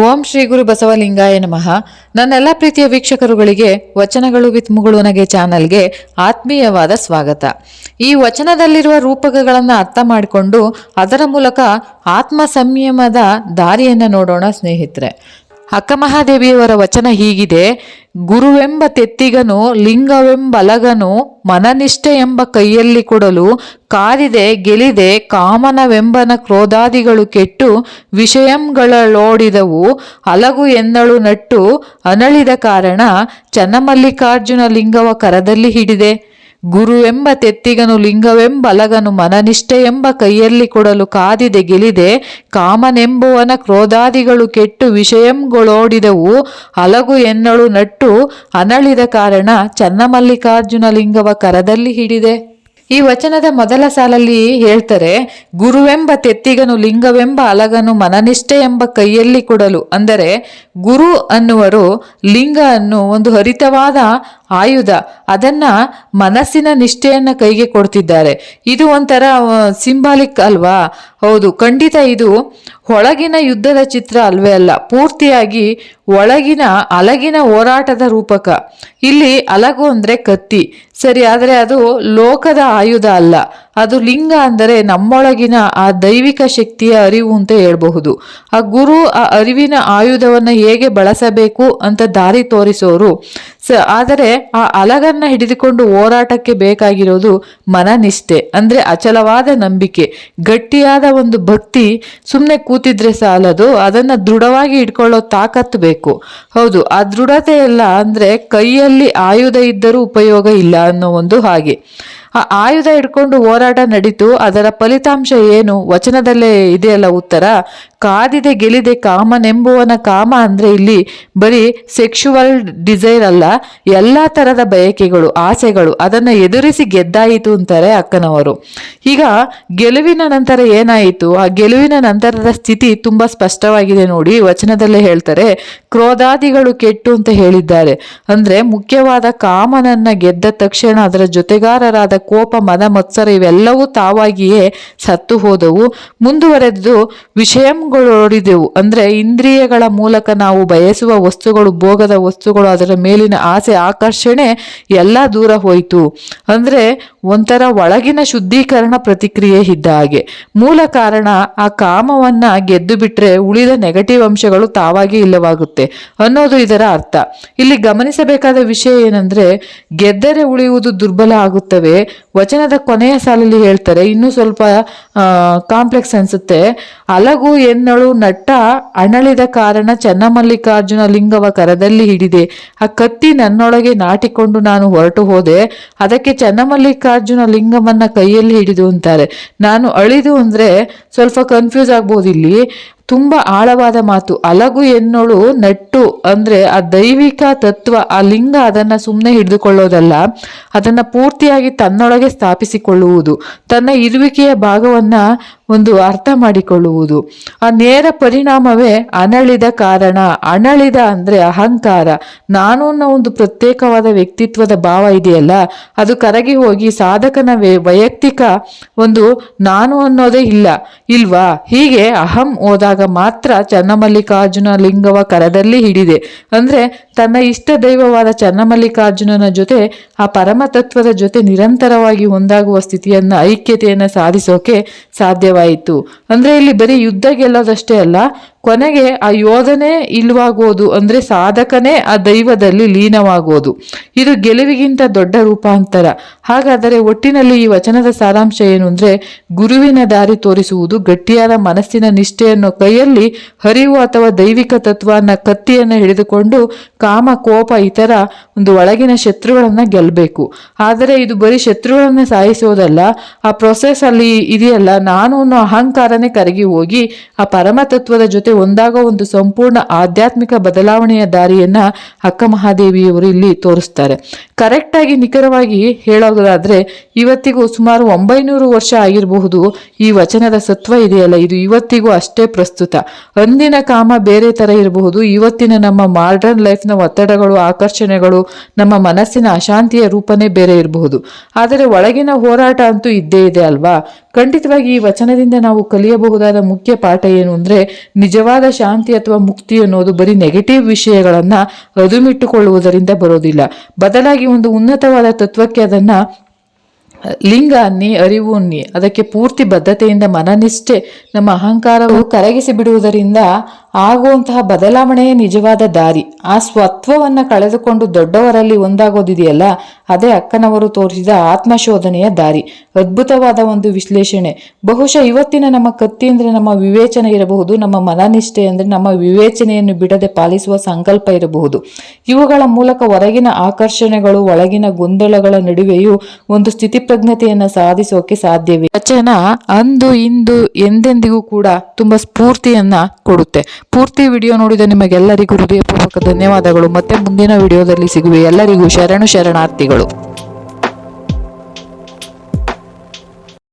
ಓಂ ಶ್ರೀ ಗುರು ಬಸವಲಿಂಗಾಯ ನಮಃ. ನನ್ನೆಲ್ಲ ಪ್ರೀತಿಯ ವೀಕ್ಷಕರುಗಳಿಗೆ, ವಚನಗಳು ವಿತ್ ಮುಗುಳುನಗೆ ಚಾನಲ್ಗೆ ಆತ್ಮೀಯವಾದ ಸ್ವಾಗತ. ಈ ವಚನದಲ್ಲಿರುವ ರೂಪಕಗಳನ್ನು ಅರ್ಥ ಮಾಡಿಕೊಂಡು ಅದರ ಮೂಲಕ ಆತ್ಮ ಸಂಯಮದ ದಾರಿಯನ್ನು ನೋಡೋಣ ಸ್ನೇಹಿತರೆ. ಅಕ್ಕ ಮಹಾದೇವಿಯವರ ವಚನ ಹೀಗಿದೆ, ಗುರುವೆಂಬ ತೆತ್ತಿಗನು ಲಿಂಗವೆಂಬಲಗನು ಮನನಿಷ್ಠೆ ಎಂಬ ಕೈಯಲ್ಲಿ ಕೊಡಲು ಕಾದಿದೆ, ಗೆಲಿದೆ, ಕಾಮನವೆಂಬನ ಕ್ರೋಧಾದಿಗಳು ಕೆಟ್ಟು ವಿಷಯಂಗಳೋಡಿದವು, ಅಲಗು ಎನ್ನಳು ನಟ್ಟು ಅನಳಿದ ಕಾರಣ ಚನ್ನಮಲ್ಲಿಕಾರ್ಜುನ ಲಿಂಗವ ಕರದಲ್ಲಿ ಹಿಡಿದೆ. ಗುರುವೆಂಬ ತೆತ್ತಿಗನು ಲಿಂಗವೆಂಬಲಗನು ಮನನಿಷ್ಠೆ ಎಂಬ ಕೈಯಲ್ಲಿ ಕೊಡಲು ಕಾದಿದೆ, ಗೆಲಿದೆ. ಕಾಮನೆಂಬುವನ ಕ್ರೋಧಾದಿಗಳು ಕೆಟ್ಟು ವಿಷಯಂಗಳೋಡಿದವು. ಅಲಗು ಎನ್ನಳು, ನಟ್ಟು ಅನಳಿದ ಕಾರಣ ಚನ್ನಮಲ್ಲಿಕಾರ್ಜುನ ಲಿಂಗವ ಕರದಲ್ಲಿ ಹಿಡಿದೆ. ಈ ವಚನದ ಮೊದಲ ಸಾಲಲ್ಲಿ ಹೇಳ್ತಾರೆ, ಗುರುವೆಂಬ ತೆತ್ತಿಗನು, ಲಿಂಗವೆಂಬ ಅಲಗನು, ಮನನಿಷ್ಠೆ ಎಂಬ ಕೈಯಲ್ಲಿ ಕೊಡಲು. ಅಂದರೆ, ಗುರು ಅನ್ನುವರು ಲಿಂಗ ಅನ್ನು ಒಂದು ಹರಿತವಾದ ಆಯುಧ, ಅದನ್ನ ಮನಸ್ಸಿನ ನಿಷ್ಠೆಯನ್ನ ಕೈಗೆ ಕೊಡ್ತಿದ್ದಾರೆ. ಇದು ಒಂಥರ ಸಿಂಬಾಲಿಕ್ ಅಲ್ವಾ? ಹೌದು, ಖಂಡಿತ ಇದು ಒಳಗಿನ ಯುದ್ಧದ ಚಿತ್ರ ಅಲ್ವೇ ಅಲ್ಲ, ಪೂರ್ತಿಯಾಗಿ ಒಳಗಿನ ಅಲಗಿನ ಹೋರಾಟದ ರೂಪಕ. ಇಲ್ಲಿ ಅಲಗು ಅಂದ್ರೆ ಕತ್ತಿ. ಸರಿ, ಆದರೆ ಅದು ಲೋಕದ ಆಯುಧ ಅಲ್ಲ. ಅದು ಲಿಂಗ ಅಂದರೆ ನಮ್ಮೊಳಗಿನ ಆ ದೈವಿಕ ಶಕ್ತಿಯ ಅರಿವು ಅಂತ ಹೇಳ್ಬಹುದು. ಆ ಗುರು ಆ ಅರಿವಿನ ಆಯುಧವನ್ನು ಹೇಗೆ ಬಳಸಬೇಕು ಅಂತ ದಾರಿ ತೋರಿಸೋರು. ಸ, ಆದರೆ ಆ ಅಲಗನ್ನ ಹಿಡಿದುಕೊಂಡು ಹೋರಾಟಕ್ಕೆ ಬೇಕಾಗಿರೋದು ಮನನಿಷ್ಠೆ, ಅಂದರೆ ಅಚಲವಾದ ನಂಬಿಕೆ. ಗಟ್ಟಿಯಾದ ಒಂದು ಭಕ್ತಿ ಸುಮ್ಮನೆ ಕೂತಿದ್ರೆ ಸಾಲದು, ಅದನ್ನು ದೃಢವಾಗಿ ಇಟ್ಕೊಳ್ಳೋ ತಾಕತ್ತು ಬೇಕು. ಹೌದು, ಆ ದೃಢತೆ ಎಲ್ಲ ಅಂದರೆ ಕೈಯಲ್ಲಿ ಆಯುಧ ಇದ್ದರೂ ಉಪಯೋಗ ಇಲ್ಲ ಅನ್ನೋ ಒಂದು ಹಾಗೆ. ಆ ಆಯುಧ ಹಿಡ್ಕೊಂಡು ಹೋರಾಟ ನಡೀತು. ಅದರ ಫಲಿತಾಂಶ ಏನು? ವಚನದಲ್ಲೇ ಇದೆಯಲ್ಲ ಉತ್ತರ. ಕಾದಿದೆ ಗೆಲಿದೆ ಕಾಮನೆಂಬುವನ ಕಾಮ ಅಂದ್ರೆ ಇಲ್ಲಿ ಬರೀ ಸೆಕ್ಷುವಲ್ ಡಿಸೈರ್ ಅಲ್ಲ, ಎಲ್ಲಾ ತರದ ಬಯಕೆಗಳು, ಆಸೆಗಳು, ಅದನ್ನ ಎದುರಿಸಿ ಗೆದ್ದಾಯಿತು ಅಂತಾರೆ ಅಕ್ಕನವರು. ಈಗ ಗೆಲುವಿನ ನಂತರ ಏನಾಯಿತು? ಆ ಗೆಲುವಿನ ನಂತರದ ಸ್ಥಿತಿ ತುಂಬಾ ಸ್ಪಷ್ಟವಾಗಿದೆ ನೋಡಿ. ವಚನದಲ್ಲೇ ಹೇಳ್ತಾರೆ, ಕ್ರೋಧಾದಿಗಳು ಕೆಟ್ಟು ಅಂತ ಹೇಳಿದ್ದಾರೆ. ಅಂದ್ರೆ ಮುಖ್ಯವಾದ ಕಾಮನನ್ನ ಗೆದ್ದ ತಕ್ಷಣ ಅದರ ಜೊತೆಗಾರರಾದ ಕೋಪ ಮದ ಮತ್ಸರ ಇವೆಲ್ಲವೂ ತಾವಾಗಿಯೇ ಸತ್ತು ಹೋದವು. ಮುಂದುವರೆದು ವಿಷಯಂಗಳೊಡಿದೆವು. ಅಂದ್ರೆ ಇಂದ್ರಿಯಗಳ ಮೂಲಕ ನಾವು ಬಯಸುವ ವಸ್ತುಗಳು, ಭೋಗದ ವಸ್ತುಗಳು, ಅದರ ಮೇಲಿನ ಆಸೆ, ಆಕರ್ಷಣೆ ಎಲ್ಲ ದೂರ ಹೋಯಿತು. ಅಂದ್ರೆ ಒಂಥರ ಒಳಗಿನ ಶುದ್ಧೀಕರಣ ಪ್ರತಿಕ್ರಿಯೆ ಇದ್ದ ಹಾಗೆ. ಮೂಲ ಕಾರಣ, ಆ ಕಾಮವನ್ನ ಗೆದ್ದು ಬಿಟ್ರೆ ಉಳಿದ ನೆಗೆಟಿವ್ ಅಂಶಗಳು ತಾವಾಗಿ ಇಲ್ಲವಾಗುತ್ತೆ ಅನ್ನೋದು ಇದರ ಅರ್ಥ. ಇಲ್ಲಿ ಗಮನಿಸಬೇಕಾದ ವಿಷಯ ಏನಂದ್ರೆ, ಗೆದ್ದರೆ ಉಳಿಯುವುದು ದುರ್ಬಲ ಆಗುತ್ತವೆ ವಚನದ ಕೊನೆಯ ಸಾಲಲ್ಲಿ ಹೇಳ್ತಾರೆ, ಇನ್ನೂ ಸ್ವಲ್ಪ ಕಾಂಪ್ಲೆಕ್ಸ್ ಅನ್ಸುತ್ತೆ. ಅಲಗು ಎನ್ನಳು ನಟ್ಟ ಅಣಳಿದ ಕಾರಣ ಚನ್ನಮಲ್ಲಿಕಾರ್ಜುನ ಲಿಂಗವ ಕರದಲ್ಲಿ ಹಿಡಿದೆ. ಆ ಕತ್ತಿ ನನ್ನೊಳಗೆ ನಾಟಿಕೊಂಡು ನಾನು ಹೊರಟು ಹೋದೆ. ಅದಕ್ಕೆ ಚನ್ನಮಲ್ಲಿಕಾರ್ಜುನ ಲಿಂಗಮನ್ನ ಕೈಯಲ್ಲಿ ಹಿಡಿದು ಅಂತಾರೆ. ನಾನು ಅಳಿದು ಅಂದ್ರೆ ಸ್ವಲ್ಪ ಕನ್ಫ್ಯೂಸ್ ಆಗ್ಬೋದು ಇಲ್ಲಿ. ತುಂಬಾ ಆಳವಾದ ಮಾತು. ಅಲಗು ಎನ್ನೋಳು ನಟ್ಟು, ಅಂದ್ರೆ ಆ ದೈವಿಕ ತತ್ವ, ಆ ಲಿಂಗ ಅದನ್ನ ಸುಮ್ಮನೆ ಹಿಡಿದುಕೊಳ್ಳೋದಲ್ಲ, ಅದನ್ನ ಪೂರ್ತಿಯಾಗಿ ತನ್ನೊಳಗೆ ಸ್ಥಾಪಿಸಿಕೊಳ್ಳುವುದು, ತನ್ನ ಇರುವಿಕೆಯ ಭಾಗವನ್ನ ಒಂದು ಅರ್ಥ ಮಾಡಿಕೊಳ್ಳುವುದು. ಆ ನೇರ ಪರಿಣಾಮವೇ ಅನಳಿದ ಕಾರಣ. ಅನಳಿದ ಅಂದ್ರೆ ಅಹಂಕಾರ. ನಾನು ಅನ್ನೋ ಒಂದು ಪ್ರತ್ಯೇಕವಾದ ವ್ಯಕ್ತಿತ್ವದ ಭಾವ ಇದೆಯಲ್ಲ, ಅದು ಕರಗಿ ಹೋಗಿ ಸಾಧಕನ ವೈಯಕ್ತಿಕ ಒಂದು ನಾನು ಅನ್ನೋದೇ ಇಲ್ಲ. ಇಲ್ವಾ? ಹೀಗೆ ಅಹಂ ಹೋದಾಗ ಮಾತ್ರ ಚನ್ನಮಲ್ಲಿಕಾರ್ಜುನ ಲಿಂಗವ ಕರದಲ್ಲಿ ಹಿಡಿದೆ. ಅಂದ್ರೆ ತನ್ನ ಇಷ್ಟ ದೈವವಾದ ಚನ್ನಮಲ್ಲಿಕಾರ್ಜುನನ ಜೊತೆ, ಆ ಪರಮತತ್ವದ ಜೊತೆ ನಿರಂತರವಾಗಿ ಒಂದಾಗುವ ಸ್ಥಿತಿಯನ್ನ, ಐಕ್ಯತೆಯನ್ನ ಸಾಧಿಸೋಕೆ ಸಾಧ್ಯವಾಯಿತು. ಅಂದ್ರೆ ಇಲ್ಲಿ ಬರೀ ಯುದ್ಧ ಗೆಲ್ಲೋದಷ್ಟೇ ಅಲ್ಲ ಕೊನೆಗೆ ಆ ಯೋಧನೆ ಇಲ್ವಾಗೋದು ಅಂದ್ರೆ ಸಾಧಕನೇ ಆ ದೈವದಲ್ಲಿ ಲೀನವಾಗೋದು. ಇದು ಗೆಲುವಿಗಿಂತ ದೊಡ್ಡ ರೂಪಾಂತರ. ಹಾಗಾದರೆ ಒಟ್ಟಿನಲ್ಲಿ ಈ ವಚನದ ಸಾರಾಂಶ ಏನು ಅಂದರೆ ಗುರುವಿನ ದಾರಿ ತೋರಿಸುವುದು, ಗಟ್ಟಿಯಾದ ಮನಸ್ಸಿನ ನಿಷ್ಠೆಯನ್ನು ಕೈಯಲ್ಲಿ ಹರಿವು ಅಥವಾ ದೈವಿಕ ತತ್ವನ ಕತ್ತಿಯನ್ನು ಹಿಡಿದುಕೊಂಡು ಕಾಮ, ಕೋಪ, ಇತರ ಒಂದು ಒಳಗಿನ ಶತ್ರುಗಳನ್ನು ಗೆಲ್ಲಬೇಕು ಆದರೆ ಇದು ಬರೀ ಶತ್ರುಗಳನ್ನು ಸಾಯಿಸೋದಲ್ಲ, ಆ ಪ್ರೊಸೆಸ್ ಅಲ್ಲಿ ಇದೆಯಲ್ಲ, ನಾನು ಅನ್ನೋ ಅಹಂಕಾರನೇ ಕರಗಿ ಹೋಗಿ ಆ ಪರಮತತ್ವದ ಜೊತೆ ಒಂದಾಗೋ ಒಂದು ಸಂಪೂರ್ಣ ಆಧ್ಯಾತ್ಮಿಕ ಬದಲಾವಣೆಯ ದಾರಿಯನ್ನ ಅಕ್ಕ ಮಹಾದೇವಿಯವರು ಇಲ್ಲಿ ತೋರಿಸ್ತಾರೆ. ಕರೆಕ್ಟಾಗಿ ನಿಖರವಾಗಿ ಹೇಳೋದಾದ್ರೆ ಇವತ್ತಿಗೂ ಸುಮಾರು ಒಂಬೈನೂರು ವರ್ಷ ಆಗಿರಬಹುದು ಈ ವಚನದ ಸತ್ವ ಇದೆಯಲ್ಲ, ಇದು ಇವತ್ತಿಗೂ ಅಷ್ಟೇ ಪ್ರಸ್ತುತ. ಅಂದಿನ ಕಾಮ ಬೇರೆ ತರ ಇರಬಹುದು, ಇವತ್ತಿನ ನಮ್ಮ ಮಾಡರ್ನ್ ಲೈಫ್ನ ಒತ್ತಡಗಳು, ಆಕರ್ಷಣೆಗಳು, ನಮ್ಮ ಮನಸ್ಸಿನ ಅಶಾಂತಿಯ ರೂಪನೇ ಬೇರೆ ಇರಬಹುದು. ಆದರೆ ಒಳಗಿನ ಹೋರಾಟ ಅಂತೂ ಇದ್ದೇ ಇದೆ ಅಲ್ವಾ? ಖಂಡಿತವಾಗಿ ಈ ವಚನದಿಂದ ನಾವು ಕಲಿಯಬಹುದಾದ ಮುಖ್ಯ ಪಾಠ ಏನು ಅಂದರೆ ನಿಜವಾದ ಶಾಂತಿ ಅಥವಾ ಮುಕ್ತಿ ಅನ್ನೋದು ಬರೀ ನೆಗೆಟಿವ್ ವಿಷಯಗಳನ್ನು ಅದುಮಿಟ್ಟುಕೊಳ್ಳುವುದರಿಂದ ಬರೋದಿಲ್ಲ. ಬದಲಾಗಿ ಒಂದು ಉನ್ನತವಾದ ತತ್ವಕ್ಕೆ ಅದನ್ನು ಲಿಂಗ ಅನ್ನಿ ಅರಿವು ಅನ್ನಿ ಅದಕ್ಕೆ ಪೂರ್ತಿ ಬದ್ಧತೆಯಿಂದ ಮನನಿಷ್ಠೆ, ನಮ್ಮ ಅಹಂಕಾರವು ಕರಗಿಸಿ ಬಿಡುವುದರಿಂದ ಆಗುವಂತಹ ಬದಲಾವಣೆಯೇ ನಿಜವಾದ ದಾರಿ. ಆ ಸ್ವತ್ವವನ್ನು ಕಳೆದುಕೊಂಡು ದೊಡ್ಡವರಲ್ಲಿ ಒಂದಾಗೋದಿದೆಯಲ್ಲ, ಅದೇ ಅಕ್ಕನವರು ತೋರಿಸಿದ ಆತ್ಮಶೋಧನೆಯ ದಾರಿ. ಅದ್ಭುತವಾದ ಒಂದು ವಿಶ್ಲೇಷಣೆ. ಬಹುಶಃ ಇವತ್ತಿನ ನಮ್ಮ ಕತ್ತಿ ಅಂದರೆ ನಮ್ಮ ವಿವೇಚನೆ ಇರಬಹುದು, ನಮ್ಮ ಮನನಿಷ್ಠೆ ಅಂದರೆ ನಮ್ಮ ವಿವೇಚನೆಯನ್ನು ಬಿಡದೆ ಪಾಲಿಸುವ ಸಂಕಲ್ಪ ಇರಬಹುದು. ಇವುಗಳ ಮೂಲಕ ಹೊರಗಿನ ಆಕರ್ಷಣೆಗಳು, ಒಳಗಿನ ಗೊಂದಲಗಳ ನಡುವೆಯೂ ಒಂದು ಸ್ಥಿತಿಪ್ರಜ್ಞತೆಯನ್ನು ಸಾಧಿಸೋಕೆ ಸಾಧ್ಯವೇ? ವಚನ ಅಂದು, ಇಂದು ಎಂದೆಂದಿಗೂ ಕೂಡ ತುಂಬಾ ಸ್ಫೂರ್ತಿಯನ್ನ ಕೊಡುತ್ತೆ. ಪೂರ್ತಿ ವಿಡಿಯೋ ನೋಡಿದ ನಿಮಗೆಲ್ಲರಿಗೂ ಹೃದಯಪೂರ್ವಕ ಧನ್ಯವಾದಗಳು. ಮತ್ತೆ ಮುಂದಿನ ವಿಡಿಯೋದಲ್ಲಿ ಸಿಗುವೆ. ಎಲ್ಲರಿಗೂ ಶರಣು ಶರಣಾರ್ಥಿಗಳು.